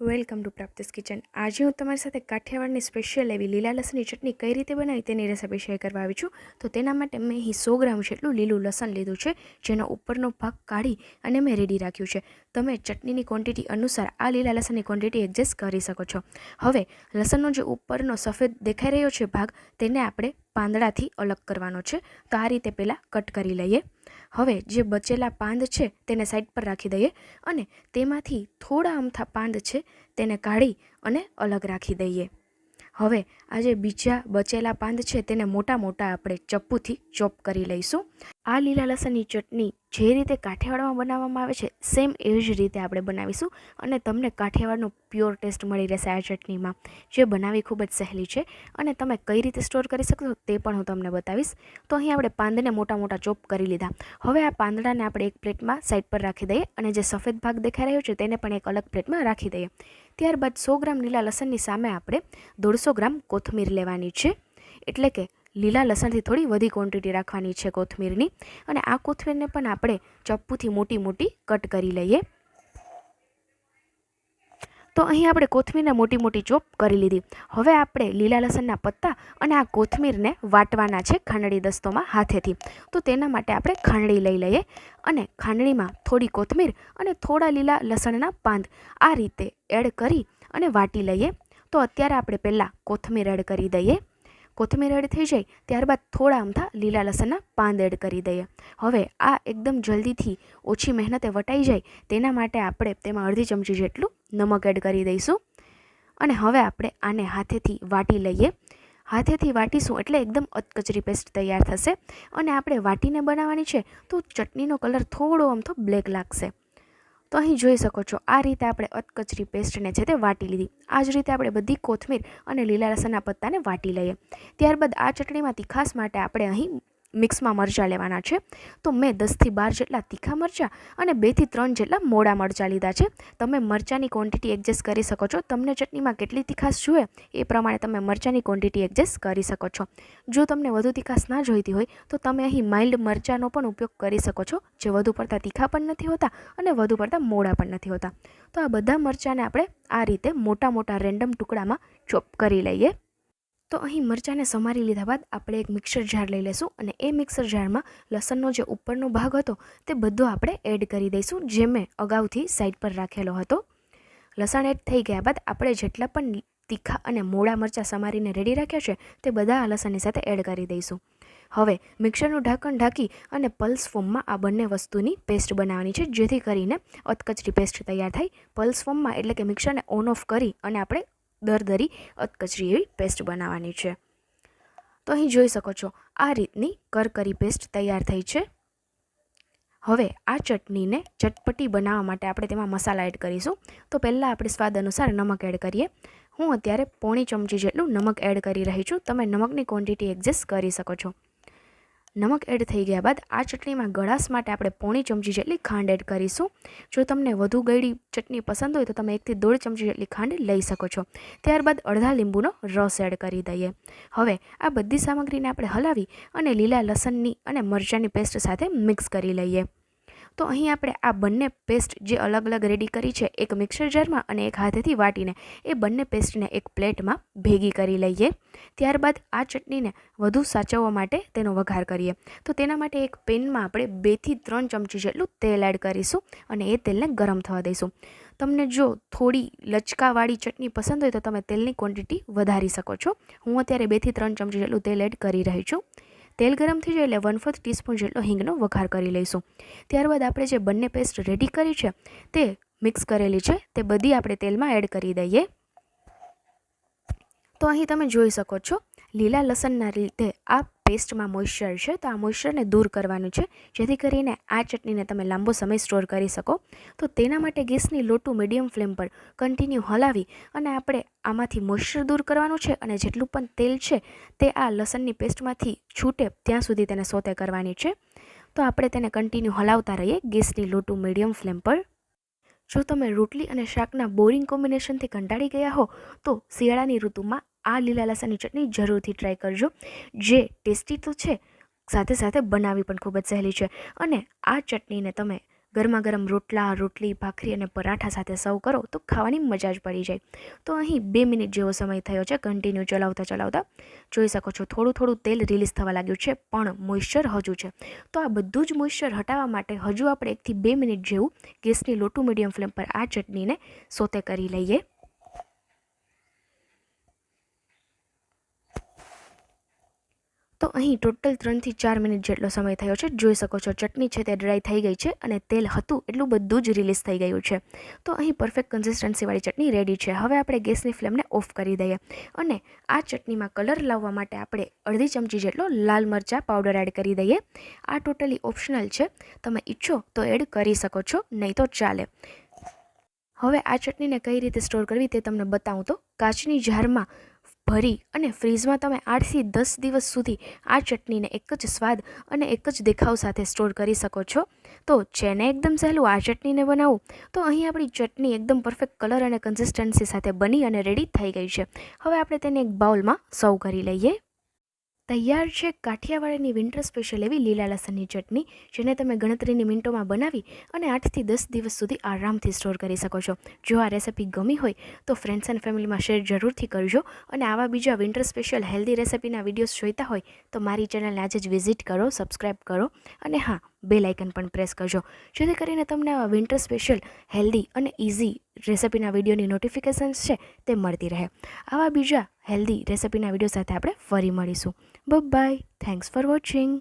Welcome to પ્રાપ્તિસ kitchen. આજે હું તમારી સાથે કાઠિયાવાડની સ્પેશિયલ એવી લીલા લસણની ચટણી કઈ રીતે બનાવી તેની રેસિપી શેર કરવા આવી છું. તો તેના માટે મેં અહીં સો ગ્રામ જેટલું લીલું લસણ લીધું છે, જેનો ઉપરનો ભાગ કાઢી અને મેં રેડી રાખ્યું છે. તમે ચટણીની ક્વોન્ટિટી અનુસાર આ લીલા લસણની ક્વોન્ટિટી એડજસ્ટ કરી શકો છો. હવે, લસણનો જે ઉપરનો સફેદ દેખાઈ રહ્યો છે ભાગ, તેને આપણે પાંદડાથી અલગ કરવાનો છે. તો આ રીતે પહેલાં કટ કરી લઈએ. હવે જે બચેલા પાંદ છે તેને સાઈડ પર રાખી દઈએ અને તેમાંથી થોડા અમથા પાંદ છે તેને કાઢી અને અલગ રાખી દઈએ. હવે આ જે બીજા બચેલા પાંદ છે તેને મોટા મોટા આપણે ચપ્પુથી ચોપ કરી લઈશું. આ લીલા લસણની ચટણી જે રીતે કાઠિયાવાડમાં બનાવવામાં આવે છે સેમ એ જ રીતે આપણે બનાવીશું અને તમને કાઠિયાવાડનો પ્યોર ટેસ્ટ મળી રહેશે આ ચટણીમાં. જે બનાવવી ખૂબ જ સહેલી છે અને તમે કઈ રીતે સ્ટોર કરી શકશો તે પણ હું તમને બતાવીશ. તો અહીં આપણે પાંદને મોટા મોટા ચોપ કરી લીધા. હવે આ પાંદડાને આપણે એક પ્લેટમાં સાઈડ પર રાખી દઈએ અને જે સફેદ ભાગ દેખાઈ રહ્યો છે તેને પણ એક અલગ પ્લેટમાં રાખી દઈએ. ત્યારબાદ સો ગ્રામ લીલા લસણની સામે આપણે દોઢસો ગ્રામ કોથમીર લેવાની છે. એટલે કે લીલા લસણથી થોડી વધી ક્વોન્ટિટી રાખવાની છે કોથમીરની. અને આ કોથમીરને પણ આપણે ચપ્પુથી મોટી મોટી કટ કરી લઈએ. તો અહીં આપણે કોથમીરને મોટી મોટી ચોપ કરી લીધી. હવે આપણે લીલા લસણના પત્તા અને આ કોથમીરને વાટવાના છે ખાંડણી દસ્તોમાં હાથેથી. તો તેના માટે આપણે ખાંડણી લઈ લઈએ અને ખાંડણીમાં થોડી કોથમીર અને થોડા લીલા લસણના પાંદ આ રીતે એડ કરી અને વાટી લઈએ. તો અત્યારે આપણે પહેલાં કોથમીર એડ કરી દઈએ. કોથમીર એડ થઈ જાય, ત્યારબાદ થોડા અમથા લીલા લસણના પાંદ એડ કરી દઈએ. હવે આ એકદમ જલ્દીથી ઓછી મહેનતે વટાઈ જાય, તેના માટે આપણે તેમાં અડધી ચમચી જેટલું નમક એડ કરી દઈશું. અને હવે આપણે આને હાથેથી વાટી લઈએ. હાથેથી વાટીશું એટલે એકદમ અતકચરી પેસ્ટ તૈયાર થશે. અને આપણે વાટીને બનાવવાની છે, તો ચટણીનો કલર થોડો અમથો બ્લેક લાગશે. તો અહીં જોઈ શકો છો, આ રીતે આપણે અતકચરી પેસ્ટને છે તે વાટી લીધી. આ જ રીતે આપણે બધી કોથમીર અને લીલા લસણના પત્તાને વાટી લઈએ. ત્યારબાદ આ ચટણીમાં તીખાસ માટે આપણે અહીં મિક્સમાં મરચાં લેવાના છે. તો મેં દસથી બાર જેટલા તીખા મરચાં અને બેથી ત્રણ જેટલા મોડા મરચાં લીધા છે. તમે મરચાંની ક્વોન્ટિટી એડજસ્ટ કરી શકો છો. તમને ચટણીમાં કેટલી તીખાશ જોઈએ એ પ્રમાણે તમે મરચાંની ક્વોન્ટિટી એડજસ્ટ કરી શકો છો. જો તમને વધુ તીખાશ ના જોઈતી હોય, તો તમે અહીં માઇલ્ડ મરચાંનો પણ ઉપયોગ કરી શકો છો, જે વધુ પડતા તીખા પણ નથી હોતા અને વધુ પડતા મોડા પણ નથી હોતા. તો આ બધા મરચાંને આપણે આ રીતે મોટા મોટા રેન્ડમ ટુકડામાં ચોપ કરી લઈએ. તો અહીં મરચાંને સમારી લીધા બાદ આપણે એક મિક્સર જાર લઈ લઈશું અને એ મિક્સર જારમાં લસણનો જે ઉપરનો ભાગ હતો તે બધો આપણે એડ કરી દઈશું, જે મેં અગાઉથી સાઈડ પર રાખેલો હતો. લસણ એડ થઈ ગયા બાદ આપણે જેટલા પણ તીખા અને મોડા મરચાં સમારીને રેડી રાખ્યા છે તે બધા લસણની સાથે એડ કરી દઈશું. હવે મિક્સરનું ઢાંકણ ઢાંકી અને પલ્સ ફોર્મમાં આ બંને વસ્તુની પેસ્ટ બનાવવાની છે, જેથી કરીને અતકચરી પેસ્ટ તૈયાર થાય. પલ્સ ફોર્મમાં એટલે કે મિક્સરને ઓન ઓફ કરી અને આપણે દરદરી અધકચરી એવી પેસ્ટ બનાવવાની છે. તો અહીં જોઈ શકો છો, આ રીતની કરકરી પેસ્ટ તૈયાર થઈ છે. હવે આ ચટણીને ચટપટી બનાવવા માટે આપણે તેમાં મસાલા એડ કરીશું. તો પહેલાં આપણે સ્વાદ અનુસાર નમક એડ કરીએ. હું અત્યારે પોણી ચમચી જેટલું નમક એડ કરી રહી છું. તમે નમકની ક્વોન્ટિટી એડજસ્ટ કરી શકો છો. નમક એડ થઈ ગયા બાદ આ ચટણીમાં ગળાશ માટે આપણે પોણી ચમચી જેટલી ખાંડ એડ કરીશું. જો તમને વધુ ગળી ચટણી પસંદ હોય તો તમે એકથી દોઢ ચમચી જેટલી ખાંડ લઈ શકો છો. ત્યારબાદ અડધા લીંબુનો રસ એડ કરી દઈએ. હવે આ બધી સામગ્રીને આપણે હલાવી અને લીલા લસણની અને મરચાંની પેસ્ટ સાથે મિક્સ કરી લઈએ. તો અહીં આપણે આ બંને પેસ્ટ જે અલગ અલગ રેડી કરી છે, એક મિક્સર જારમાં અને એક હાથેથી વાટીને, એ બંને પેસ્ટને એક પ્લેટમાં ભેગી કરી લઈએ. ત્યારબાદ આ ચટણીને વધુ સાચવવા માટે તેનો વઘાર કરીએ. તો તેના માટે એક પેનમાં આપણે બેથી ત્રણ ચમચી જેટલું તેલ એડ કરીશું અને એ તેલને ગરમ થવા દઈશું. તમને જો થોડી લચકાવાળી ચટણી પસંદ હોય તો તમે તેલની ક્વોન્ટિટી વધારી શકો છો. હું અત્યારે બેથી ત્રણ ચમચી જેટલું તેલ એડ કરી રહી છું. તેલ ગરમ થઈ જાય એટલે વન ફોર્થ ટીસ્પૂન જેટલો હિંગનો વઘાર કરી લઈશું. ત્યારબાદ આપણે જે બંને પેસ્ટ રેડી કરી છે, તે મિક્સ કરેલી છે, તે બધી આપણે તેલમાં એડ કરી દઈએ. તો અહીં તમે જોઈ શકો છો, લીલા લસણના લીધે આ પેસ્ટમાં મોઇશ્ચર છે, તો આ મોઇશ્ચરને દૂર કરવાનું છે. જેથી કરીને આ ચટણીને તમે લાંબો સમય સ્ટોર કરી શકો. તો તેના માટે ગેસની લોટું મીડિયમ ફ્લેમ પર કન્ટિન્યુ હલાવી અને આપણે આમાંથી મોઇશ્ચર દૂર કરવાનું છે અને જેટલું પણ તેલ છે, તે આ લસણની પેસ્ટમાંથી છૂટે ત્યાં સુધી તેને સોતે કરવાની છે. તો આપણે તેને કન્ટિન્યુ હલાવતા રહીએ ગેસની લોટું મીડિયમ ફ્લેમ પર. જો તમે રોટલી અને શાકના બોરિંગ કોમ્બિનેશનથી કંટાળી ગયા હો, તો શિયાળાની ઋતુમાં આ લીલા લસણની ચટણી જરૂરથી ટ્રાય કરજો. જે ટેસ્ટી તો છે, સાથે સાથે બનાવવી પણ ખૂબ જ સહેલી છે. અને આ ચટણીને તમે ગરમા ગરમ રોટલા, રોટલી, ભાખરી અને પરાઠા સાથે સર્વ કરો તો ખાવાની મજા જ પડી જાય. તો અહીં બે મિનિટ જેવો સમય થયો છે કન્ટિન્યુ ચલાવતા ચલાવતા. જોઈ શકો છો થોડું થોડું તેલ રિલીઝ થવા લાગ્યું છે, પણ મોઇશ્ચર હજુ છે. તો આ બધું જ મોઇશ્ચર હટાવવા માટે હજુ આપણે એકથી બે મિનિટ જેવું ગેસની લોટું મીડિયમ ફ્લેમ પર આ ચટણીને સોતે કરી લઈએ. તો અહીં ટોટલ ત્રણથી ચાર મિનિટ જેટલો સમય થયો છે. જોઈ શકો છો, ચટણી છે તે ડ્રાય થઈ ગઈ છે અને તેલ હતું એટલું બધું જ રિલીઝ થઈ ગયું છે. તો અહીં પરફેક્ટ કન્સિસ્ટન્સીવાળી ચટણી રેડી છે. હવે આપણે ગેસની ફ્લેમને ઓફ કરી દઈએ અને આ ચટણીમાં કલર લાવવા માટે આપણે અડધી ચમચી જેટલો લાલ મરચાં પાવડર એડ કરી દઈએ. આ ટોટલી ઓપ્શનલ છે. તમે ઈચ્છો તો એડ કરી શકો છો, નહીં તો ચાલે. હવે આ ચટણીને કઈ રીતે સ્ટોર કરવી તે તમને બતાવું તો કાચની જારમાં ભરી અને ફ્રીજમાં તમે આઠથી દસ દિવસ સુધી આ ચટણીને એક જ સ્વાદ અને એક જ દેખાવ સાથે સ્ટોર કરી શકો છો. તો જેને એકદમ સહેલું આ ચટણીને બનાવવું તો અહીં આપણી ચટણી એકદમ પરફેક્ટ કલર અને કન્સિસ્ટન્સી સાથે બની અને રેડી થઈ ગઈ છે. હવે આપણે તેને એક બાઉલમાં સર્વ કરી લઈએ. તૈયાર છે કાઠિયાવાડીની વિન્ટર સ્પેશિયલ એવી લીલા લસણની ચટણી, જેને તમે ગણતરીની મિનિટોમાં બનાવી અને આઠથી દસ દિવસ સુધી આરામથી સ્ટોર કરી શકો છો. જો આ રેસિપી ગમી હોય, તો ફ્રેન્ડ્સ એન્ડ ફેમિલીમાં શેર જરૂરથી કરજો અને આવા બીજા વિન્ટર સ્પેશિયલ હેલ્ધી રેસિપીના વિડીયોઝ જોઈતા હોય, તો મારી ચેનલને આજે જ વિઝિટ કરો સબસ્ક્રાઈબ કરો. અને હા બે લાઇકન પણ પ્રેસ કરજો. જેથી કરીને તમને આવા વિન્ટર સ્પેશિયલ હેલ્ધી અને ઇઝી રેસિપીના વિડીયોની નોટિફિકેશન્સ છે તે મળતી રહે. આવા બીજા હેલ્ધી રેસિપીના વીડિયો સાથે આપણે ફરી મળીશું. By thanks for watching